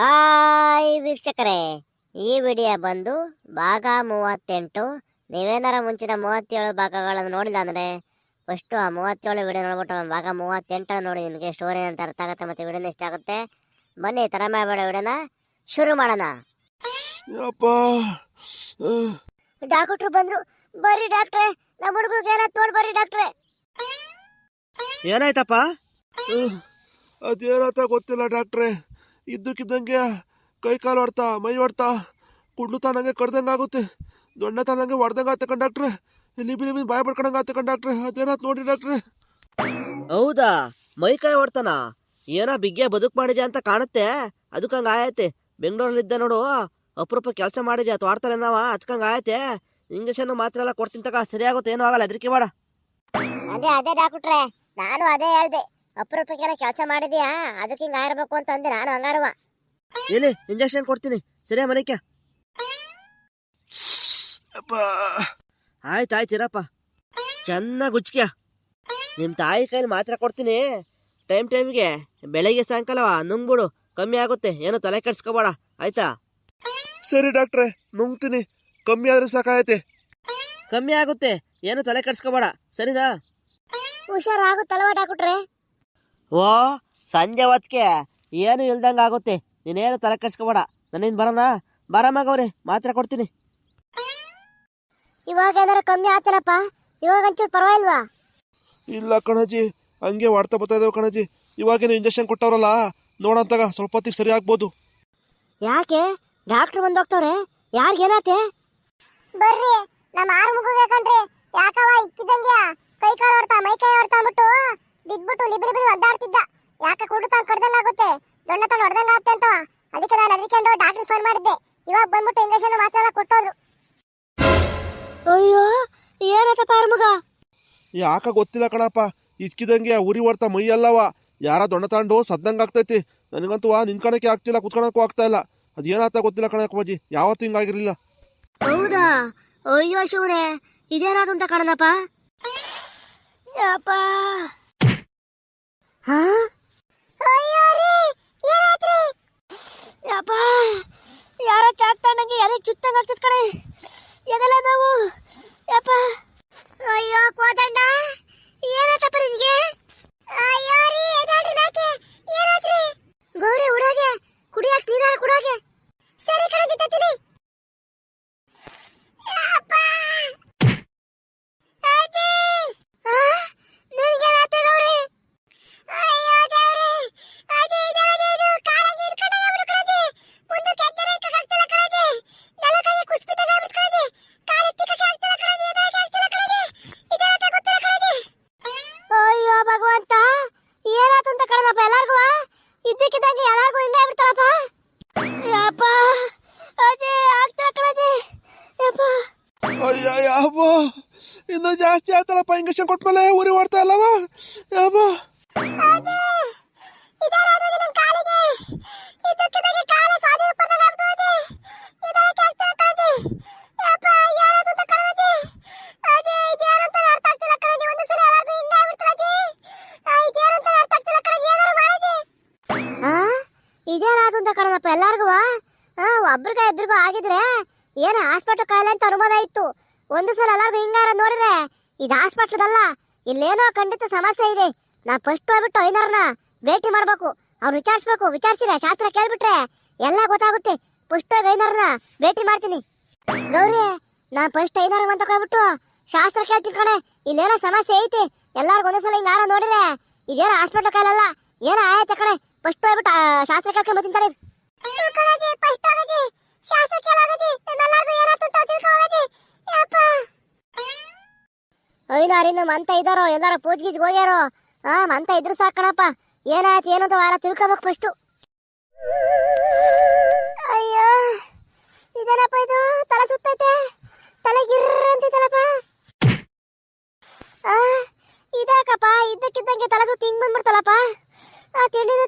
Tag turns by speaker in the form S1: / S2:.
S1: Hi ವೀಕ್ಷಕರೇ ಈ video ಬಂದು ಭಾಗ ಮೂವತ್ತೆಂಟು. ನೀವೇನಾರ ಮುಂಚಿನ ಮೂವತ್ತೇಳು ಭಾಗಗಳನ್ನು ನೋಡಿಲ್ಲ ಅಂದರೆ ಫಸ್ಟು ಆ ಮೂವತ್ತೇಳು ವಿಡಿಯೋ ನೋಡ್ಬಿಟ್ಟು ಭಾಗ ಮೂವತ್ತೆಂಟು ನೋಡಿ ನಿಮಗೆ ಸ್ಟೋರಿ ಅಂತ ಅರ್ಥ ಆಗುತ್ತೆ ಮತ್ತು ವಿಡಿಯೋನ ಇಷ್ಟ ಆಗುತ್ತೆ? ಬನ್ನಿ ತರ ಮಾಡಬೇಡ ವಿಡಿಯೋನ ಶುರು ಮಾಡೋಣ. ಡಾಕ್ಟ್ರು ಬಂದ್ರು ಬರ್ರಿ ಡಾಕ್ಟ್ರೆ ನಮ್ಮ ಹುಡುಗ ಏನಾಯ್ತು ನೋಡಿ ಬರ್ರಿ ಡಾಕ್ಟ್ರೆ.
S2: ಏನಾಯ್ತಪ್ಪ?
S3: ಅದೇನಾಯ್ತ ಗೊತ್ತಿಲ್ಲ ಡಾಕ್ಟ್ರೆ. ಇದ್ದಕ್ಕಿದ್ದಂಗೆ ಕೈ ಕಾಲು ಹೊಡ್ತಾ ಮೈ ಹೊಡ್ತಾ ಕುಡ್ಲು ತಾನಂಗೆ ಕಡ್ದಂಗೆ ಆಗುತ್ತೆ. ದೊಣ್ಣೆ ತಾನಂಗೆ ಹೊಡ್ದಂಗೆ ಆತ ಕಂಡಾಕ್ಟ್ರೆ. ಡಾಕ್ಟ್ರೆ ಲಿಬಿ ಲಿಬಿ ಬಾಯ್ ಪಡ್ಕೊಂಡಂಗೆ ಆತ ಕಂಡಾಕ್ಟ್ರೆ. ಡಾಕ್ಟ್ರೆ ಅದೇನಾತ್ ನೋಡಿ ಡಾಕ್ಟ್ರೆ.
S2: ಹೌದಾ? ಮೈ ಕೈ ಹೊಡ್ತಾನ? ಏನೋ ಬಿಗ್ಗೆ ಬದುಕು ಮಾಡಿದ್ಯಾ ಅಂತ ಕಾಣುತ್ತೆ. ಅದಕ್ಕಂಗೆ ಆಯತೆ ಬೆಂಗಳೂರಲ್ಲಿದ್ದ ನೋಡು. ಅಪರೂಪ ಕೆಲಸ ಮಾಡಿದೆ ಅಥವಾ ಆಡ್ತಾರೆ ನಾವ ಅದಕ್ಕಂಗೆ ಆಯತೆ ಇಂಜೆಕ್ಷನ್ ಮಾತ್ರ ಎಲ್ಲ ಕೊಡ್ತೀನಿ ತಗ. ಸರಿಯಾಗುತ್ತೆ ಏನೂ ಆಗಲ್ಲ. ಅದಕ್ಕೆ ಬೇಡ.
S1: ಅದೇ ಅದೇ ಡಾಕ್ಟ್ರೆ. ನಾನು ಅದೇ ಹೇಳ್ದೆ. ಅಪರೂಪಕ್ಕೆ ಕೆಲಸ ಮಾಡಿದ್ಯಾ? ಅದಕ್ಕೆ ಹಿಂಗೆ ಆಗಿರ್ಬೇಕು ಅಂತ ಅಂದೆ ನಾನು ಹಂಗಾರುವ.
S2: ಏನೇ ಇಂಜೆಕ್ಷನ್ ಕೊಡ್ತೀನಿ. ಸರಿಯಾ ಮನೆಕ್ಕೆ
S3: ಯಪ್ಪ
S2: ಆಯ್ತು ಆಯ್ತು ಇರಪ್ಪ. ಚೆನ್ನಾಗಿ ಉಚ್ಕ್ಯ ನಿಮ್ಮ ತಾಯಿ ಕೈಲಿ ಮಾತ್ರ ಕೊಡ್ತೀನಿ. ಟೈಮ್ ಟೈಮ್ಗೆ ಬೆಳಗ್ಗೆ ಸಾಯಂಕಾಲ ನುಂಗ್ಬಿಡು. ಕಮ್ಮಿ ಆಗುತ್ತೆ. ಏನು ತಲೆ ಕೆಡ್ಸ್ಕೊಬೇಡ. ಆಯ್ತಾ?
S3: ಸರಿ ಡಾಕ್ಟ್ರೆ ನುಂಗ್ತೀನಿ. ಕಮ್ಮಿ ಆದ್ರೆ ಸಾಕಾಯತೆ
S2: ಕಮ್ಮಿ ಆಗುತ್ತೆ. ಏನು ತಲೆ ಕೆಡ್ಸ್ಕೊಬೇಡ. ಸರಿದಾ
S1: ಹುಷಾರಾಗುತ್ತಲ್ವಾ ಡಾಕ್ಟ್ರೆ
S2: ಓ ಸಂಜೆ ಹೊತ್ತಿಗೆ ಏನು ಇಲ್ದಂಗೆ ಆಗುತ್ತೆ. ನೀನೇನು ತಲೆ ಕಟ್ಸ್ಕೊಬೇಡ ನನ್ನಿಂದ ಬರೋಣ? ಬರ ಮಗವ್ರೆ ಮಾತ್ರ ಕೊಡ್ತೀನಿ.
S1: ಇವಾಗ ಏನಾರ ಕಮ್ಮಿ ಆತನಪ್ಪ? ಇವಾಗ ಒಂಚೂರು ಪರವಾಗಿಲ್ವಾ?
S3: ಇಲ್ಲ ಕಣಜಿ ಹಂಗೆ ಹೊಡ್ತಾ ಬರ್ತಾ ಇದಾವೆ ಕಣಜಿ. ಇವಾಗೇನು ಇಂಜೆಕ್ಷನ್ ಕೊಟ್ಟವ್ರಲ್ಲ ನೋಡಂತಾಗ ಸ್ವಲ್ಪ ಹೊತ್ತಿಗೆ ಸರಿ ಆಗ್ಬೋದು.
S1: ಯಾಕೆ? ಡಾಕ್ಟರ್ ಬಂದೋಗ್ತವ್ರೆ ಯಾರಿಗೇನಾತೆ ಬರ್ರಿ ನಮ್ಮ ಆರು ಮಗುಗೆ ಕಣ್ರಿ. ಯಾಕವ ಇಕ್ಕಿದಂಗೆ ಕೈ ಕಾಲು ಆಡ್ತಾ ಮೈ ಕೈ ಆಡ್ತಾ ಅಂದ್ಬಿಟ್ಟು ಬಿದ್ಬಿಟ್ಟು ಲಿಬಿ ಲಿಬಿ ಒದ್ದಾಡ್ತಿದ್ದ. ಯಾಕೆ ಕುಡು ತಾನು ಕಡ್ದಂಗ ಆಗುತ್ತೆ? ದೊಣ್ಣ ತಾನು ಹೊಡ್ದಂಗ ಆಗುತ್ತೆ ಅಂತ. ಅದಕ್ಕೆ ನಾನು ಅದಕ್ಕೆಂಡು ಡಾಕ್ಟರ್ ಫೋನ್ ಮಾಡಿದ್ದೆ. ಇವಾಗ ಬಂದ್ಬಿಟ್ಟು ಇಂಜೆಕ್ಷನ್ ಮಾತ್ರ ಎಲ್ಲ ಕೊಟ್ಟೋದ್ರು. ಅಯ್ಯೋ ಏನತ್ತಪ್ಪ ಆರು ಮಗ?
S3: ಯಾಕ ಗೊತ್ತಿಲ್ಲ ಕಣಪ್ಪ. ಇದ್ಕಿದಂಗೆ ಉರಿ ಹೊಡ್ತಾ ಮೈ ಅಲ್ಲವ. ಯಾರ ದೊಣ್ಣ ತಾಂಡು ಸದ್ದಂಗೆ ಆಗ್ತೈತಿ. ನನಗಂತೂ ಆ ನಿಂತ್ಕೊಳಕ್ಕೆ ಆಗ್ತಿಲ್ಲ ಕುತ್ಕೊಳಕ್ಕೂ ಆಗ್ತಾ ಇಲ್ಲ. ಅದೇನಾತ ಗೊತ್ತಿಲ್ಲ ಕಣಕ್ಕ ಬಾಜಿ ಯಾವತ್ತೂ ಹಿಂಗಾಗಿರ್ಲಿಲ್ಲ
S1: ಹೌದಾ? ಅಯ್ಯೋ ಶಿವರೇ ಇದೇನಾದಂತ ಅಂತ ಕಾಣನಪ್ಪ? ಯಪ್ಪ! ಹಾ? ಯಪ್ಪ ಯಾರ ಚಾಕ್ ತಣ್ಣಂಗೆ ಎದೆ ಚುತ್ತಂಗ ಆಗ್ತದ ಕಣೆ. ಎದೆಲ್ಲ ನಾವು? ಯಪ್ಪ ಅಯ್ಯೋ ಕೋದಣ್ಣ ಏನಾಯ್ತಪ್ಪ ನಿನ್ಗೆ? ಅಯ್ಯ
S3: ಯಾಬ ಇನ್ನು ಜಾಸ್ತಿ ಆಯ್ತಲ್ಲಪ್ಪ ಇಂಜೆಕ್ಷನ್ ಕೊಟ್ಮೇಲೆ ಉರಿ ಓಡ್ತಾ ಇಲ್ಲವ? ಯಾಬ
S1: ಇದೇನಾದ್ರು ಅಂತ ಕಣದಪ್ಪ ಎಲ್ಲಾರ್ಗು ಹಾ ಒಬ್ರಿಗ ಇಬ್ರಿಗೂ ಆಗಿದ್ರೆ ಏನ ಹಾಸ್ಪಿಟಲ್ ಕಾಯಿಲೆ ಅಂತ ಅನುಮಾನ ಇತ್ತು. ಒಂದು ಸಲ ಎಲ್ಲಾರ್ಗು ಹಿಂಗಾರ ನೋಡಿದ್ರೆ ಇದು ಹಾಸ್ಪಿಟ್ಲದಲ್ಲ, ಇಲ್ಲೇನೋ ಖಂಡಿತ ಸಮಸ್ಯೆ ಇದೆ. ನಾ ಫಸ್ಟ್ ಹೋಗ್ಬಿಟ್ಟು ಐನರ್ನ ಭೇಟಿ ಮಾಡ್ಬೇಕು. ಅವ್ರು ವಿಚಾರಿಸ್ಬೇಕು. ವಿಚಾರಿಸಿದ್ರೆ ಶಾಸ್ತ್ರ ಕೇಳ್ಬಿಟ್ರೆ ಎಲ್ಲ ಗೊತ್ತಾಗುತ್ತೆ. ಫಸ್ಟ್ ಹೋಗಿ ಐನರ್ನ ಭೇಟಿ ಮಾಡ್ತೀನಿ. ಗೌರಿ, ನಾ ಫಸ್ಟ್ ಐನರ್ ಅಂತ ಹೋಗ್ಬಿಟ್ಟು ಶಾಸ್ತ್ರ ಕೇಳ್ತೀನಿ ಕಣೆ. ಇಲ್ಲೇನೋ ಸಮಸ್ಯೆ ಐತಿ. ಎಲ್ಲಾರ್ಗು ಒಂದೇ ಸಲ ಹಿಂಗಾರ ನೋಡಿದ್ರೆ ಇದೇನೋ ಹಾಸ್ಪಿಟ್ಲ್ ಕಾಲಲ್ಲ ಏನೋ ಆಯ್ತ ಕಣೆ. ಫಸ್ಟ್ ಹೋಗ್ಬಿಟ್ಟು ಶಾಸ್ತ್ರ ಕೇಳ್ಕೊಂಡ್ ಬರ್ತೀನಿ ಐನಾರಿನ ಮಂತ ಇದ್ದಾರೋ, ಎಲ್ಲಾರ ಪೂಜ್ಗಿಜ್ ಹೋಗ್ಯಾರೋ? ಆ, ಮಂತ ಇದ್ರು ಸಾಕಣಪ್ಪ ಏನಾಯ್ತು, ಏನು ಅಂತ ವಾರ ತಿಳ್ಕೊಬೇಕು ಫಸ್ಟು ಅಯ್ಯೋ, ಇದೇನಪ್ಪ ಇದು? ತಲೆ ಸುತ್ತೈತೆ. ತಲೆ ಗಿರ್ರಂತಿದ್ದಲ್ಲಪ್ಪ ಇದಾಕಪ್ಪ, ಇದ್ದಕ್ಕಿದ್ದಂಗೆ ತಲೆ ಸುತ್ತಿ ಹಿಂಗ್ ಬಂದ್ಬಿಡ್ತಲ್ಲಪ್ಪ. ಆ ತಿಂಡಿನ